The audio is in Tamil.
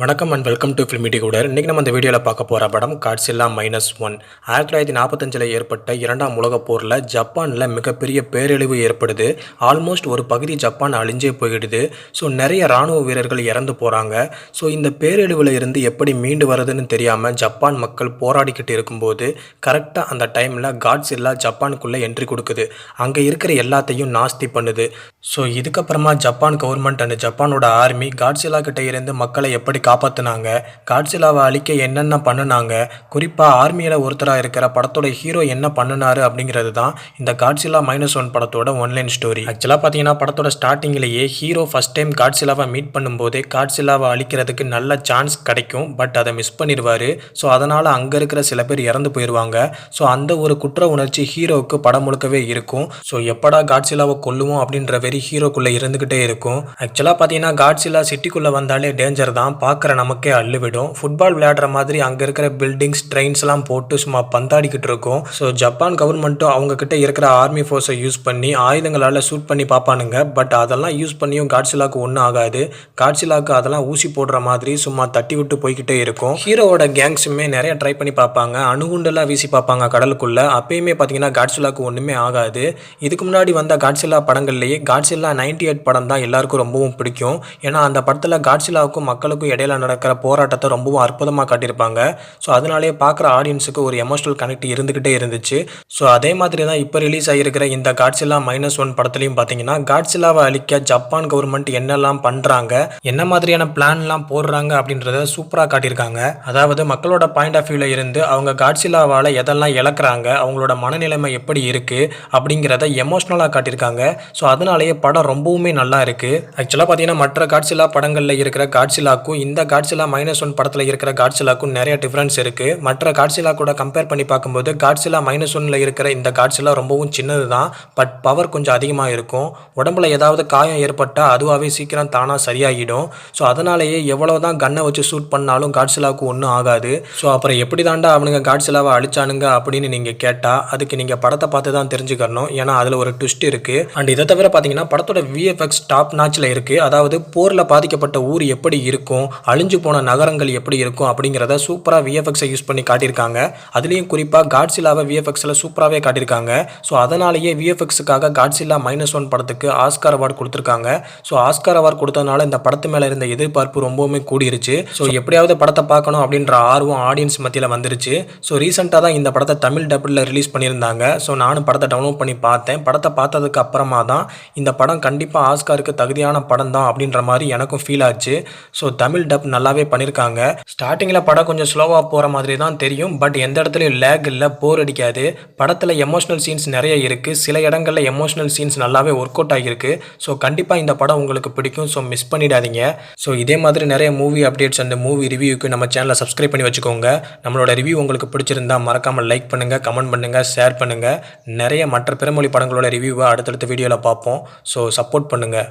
வணக்கம் அண்ட் வெல்கம் டு ஃபில்மி கூட இன்றைக்கி நம்ம இந்த வீடியோவில் பார்க்க போகிற படம் காட்சில்லா மைனஸ் ஒன் ஆயிரத்தி தொள்ளாயிரத்தி நாற்பத்தஞ்சில் ஏற்பட்ட இரண்டாம் உலகப் போரில் ஜப்பானில் மிகப்பெரிய பேரழிவு ஏற்படுது. ஆல்மோஸ்ட் ஒரு பகுதி ஜப்பான் அழிஞ்சே போயிடுது. ஸோ நிறைய இராணுவ வீரர்கள் இறந்து போகிறாங்க ஸோ இந்த பேரழிவில் இருந்து எப்படி மீண்டு வரதுன்னு தெரியாமல் ஜப்பான் மக்கள் போராடிக்கிட்டு இருக்கும்போது கரெக்டாக அந்த டைமில் காட்ஸில்லா ஜப்பானுக்குள்ளே என்ட்ரி கொடுக்குது. அங்கே இருக்கிற எல்லாத்தையும் நாஸ்தி பண்ணுது. ஸோ இதுக்கப்புறமா ஜப்பான் கவர்மெண்ட் அண்ட் ஜப்பானோட ஆர்மி காட்ஸில்லா கிட்டே இருந்து மக்களை எப்படி காப்பாற்றினாங்க காட்சிலாவை அழிக்க என்னென்ன பண்ணுனாங்க? குறிப்பாக ஆர்மியில் ஒருத்தராக இருக்கிற படத்தோட ஹீரோ என்ன பண்ணினாரு அப்படிங்கிறது தான் இந்த காட்சிலா மைனஸ் ஒன் படத்தோட ஒன்லைன் ஸ்டோரி ஆக்சுவலாக பார்த்தீங்கன்னா படத்தோட ஸ்டார்டிங்லேயே ஹீரோ ஃபஸ்ட் டைம் காட்சிலாவை மீட் பண்ணும்போதே காட்சிலாவை அழிக்கிறதுக்கு நல்ல சான்ஸ் கிடைக்கும். பட் அதை மிஸ் பண்ணிடுவார். ஸோ அதனால் அங்கே இருக்கிற சில பேர் இறந்து போயிடுவாங்க ஸோ அந்த ஒரு குற்ற உணர்ச்சி ஹீரோவுக்கு படம் முழுக்கவே இருக்கும். ஸோ எப்படா காட்சிலாவை கொல்லுவோம் அப்படின்ற வெறி ஹீரோக்குள்ளே இருந்துக்கிட்டே இருக்கும். ஆக்சுவலாக பார்த்தீங்கன்னா காட்சிலா சிட்டிக்குள்ளே வந்தாலே டேஞ்சர் தான். பார்க்குற நமக்கே அள்ளுவிடும். ஃபுட்பால் விளையாடுற மாதிரி அங்கே இருக்கிற பில்டிங்ஸ் ட்ரெயின்ஸ்லாம் போட்டு சும்மா பந்தாடிக்கிட்டு இருக்கும். ஸோ ஜப்பான் கவர்மெண்ட்டும் அவங்க கிட்ட இருக்கிற ஆர்மி ஃபோர்ஸை யூஸ் பண்ணி ஆயுதங்களால் ஷூட் பண்ணி பார்ப்பானுங்க. பட் அதெல்லாம் யூஸ் பண்ணியும் காட்சிலாக்கு ஒன்றும் ஆகாது. காட்சிலாக்கு அதெல்லாம் ஊசி போடுற மாதிரி சும்மா தட்டி விட்டு போய்கிட்டே இருக்கும். ஹீரோவோட கேங்ஸுமே நிறைய ட்ரை பண்ணி பார்ப்பாங்க. அணுகுண்டெல்லாம் வீசி பார்ப்பாங்க கடலுக்குள்ள. அப்பயுமே பார்த்தீங்கன்னா காட்சிலாக்கு ஒன்றுமே ஆகாது. இதுக்கு முன்னாடி வந்த காட்சிலா படங்கள்லேயே காட்சிலா நைன்டி எயிட் படம் தான் எல்லாருக்கும் ரொம்பவும் பிடிக்கும். ஏன்னா அந்த படத்தில் காட்சிலாவுக்கும் மக்களுக்கும் இடையில நடக்கிற போராட்டத்தை ரொம்பவும் அற்புதமாக காட்டியிருப்பாங்க. ஸோ அதனாலேயே பார்க்குற ஆடியன்ஸுக்கு ஒரு எமோஷனல் கனெக்ட் இருந்துக்கிட்டே இருந்துச்சு. ஸோ அதே மாதிரி தான் இப்போ ரிலீஸ் ஆகியிருக்கிற இந்த காட்சிலா மைனஸ் ஒன் படத்துலையும் பார்த்தீங்கன்னா காட்சிலாவை அழிக்க ஜப்பான் கவர்மெண்ட் என்னெல்லாம் பண்ணுறாங்க என்ன மாதிரியான பிளான்லாம் போடுறாங்க அப்படின்றத சூப்பராக காட்டியிருக்காங்க. அதாவது மக்களோட பாயிண்ட் ஆஃப் வியூவில் இருந்து அவங்க காட்சிலாவால் எதெல்லாம் இழக்கிறாங்க அவங்களோட மனநிலைமை எப்படி இருக்குது அப்படிங்கிறத எமோஷ்னலாக காட்டியிருக்காங்க. ஸோ அதனாலேயே படம் ரொம்பவுமே நல்லா இருக்குது ஆக்சுவலாக பார்த்தீங்கன்னா மற்ற காட்சிலா படங்களில் இருக்கிற காட்சிலாக்கும் இந்த காட்ஸிலா மைனஸ் ஒன் படத்தில் இருக்கிற காட்ஸிலாக்கும் நிறைய டிஃப்ரென்ஸ் இருக்குது மற்ற காட்ஸிலா கூட கம்பேர் பண்ணி பார்க்கும்போது காட்ஸிலா மைனஸ் ஒனில் இருக்கிற இந்த காட்ஸிலா ரொம்பவும் சின்னது தான் பட் பவர் கொஞ்சம் அதிகமாக இருக்கும். உடம்புல ஏதாவது காயம் ஏற்பட்டால் அதுவாகவே சீக்கிரம் தானாக சரியாகிடும். ஸோ அதனாலேயே எவ்வளோ தான் கன்னை வச்சு ஷூட் பண்ணாலும் காட்ஸிலாவுக்கு ஒன்றும் ஆகாது. ஸோ அப்புறம் எப்படி தாண்டா அவனுங்க காட்ஸிலாவை அழிச்சானுங்க அப்படின்னு நீங்கள் கேட்டால் அதுக்கு நீங்கள் படத்தை பார்த்து தான் தெரிஞ்சுக்கணும். ஏன்னா அதில் ஒரு ட்விஸ்ட் இருக்குது அண்ட் இதை தவிர பார்த்தீங்கன்னா படத்தோட விஎஃப்எக்ஸ் டாப் நாச்சில் இருக்குது அதாவது போரில் பாதிக்கப்பட்ட ஊர் எப்படி இருக்கும்? அழிஞ்சு போன நகரங்கள் எப்படி இருக்கும் அப்படிங்கிறத சூப்பராக விஎஃப்எக்ஸை யூஸ் பண்ணி காட்டியிருக்காங்க. அதுலேயும் குறிப்பாக காட்ஸிலாவை விஎஃப்எக்ஸில் சூப்பராகவே காட்டியிருக்காங்க. ஸோ அதனாலேயே விஎஃப்எக்ஸுக்காக காட்ஸில்லா மைனஸ் ஒன் படத்துக்கு ஆஸ்கார் அவார்டு கொடுத்துருக்காங்க. ஸோ ஆஸ்கார் அவார்டு கொடுத்ததுனால இந்த படத்து மேலே இருந்த எதிர்பார்ப்பு ரொம்பவுமே கூடிருச்சு. ஸோ எப்படியாவது படத்தை பார்க்கணும் அப்படின்ற ஆர்வம் ஆடியன்ஸ் மத்தியில் வந்துருச்சு. ஸோ ரீசெண்டாக தான் இந்த படத்தை தமிழ் டபுளில் ரிலீஸ் பண்ணியிருந்தாங்க. ஸோ நானும் படத்தை டவுன்லோட் பண்ணி பார்த்தேன். படத்தை பார்த்ததுக்கு அப்புறமா தான் இந்த படம் கண்டிப்பாக ஆஸ்காருக்கு தகுதியான படம் தான் அப்படின்ற மாதிரி எனக்கும் ஃபீல் ஆச்சு. ஸோ தமிழ் டப் நல்லாவே பண்ணியிருக்காங்க ஸ்டார்டிங்கில் படம் கொஞ்சம் ஸ்லோவாக போகிற மாதிரி தான் தெரியும். பட் எந்த இடத்துலையும் லேக் இல்லை போர் அடிக்காது. படத்தில் எமோஷனல் சீன்ஸ் நிறைய இருக்குது சில இடங்களில் எமோஷனல் சீன்ஸ் நல்லாவே ஒர்க் அவுட் ஆகியிருக்கு. ஸோ கண்டிப்பாக இந்த படம் உங்களுக்கு பிடிக்கும். ஸோ மிஸ் பண்ணிடாதீங்க. ஸோ இதே மாதிரி நிறைய மூவி அப்டேட்ஸ் அந்த மூவி ரிவ்யூக்கு நம்ம சேனலை சப்ஸ்கிரைப் பண்ணி வச்சுக்கோங்க. நம்மளோட ரிவ்யூ உங்களுக்கு பிடிச்சிருந்தா மறக்காமல் லைக் பண்ணுங்கள் கமெண்ட் பண்ணுங்கள் ஷேர் பண்ணுங்கள் நிறைய மற்ற பிறமொழி படங்களோட ரிவ்யூவை அடுத்தடுத்த வீடியோவில் பார்ப்போம். ஸோ சப்போர்ட் பண்ணுங்கள்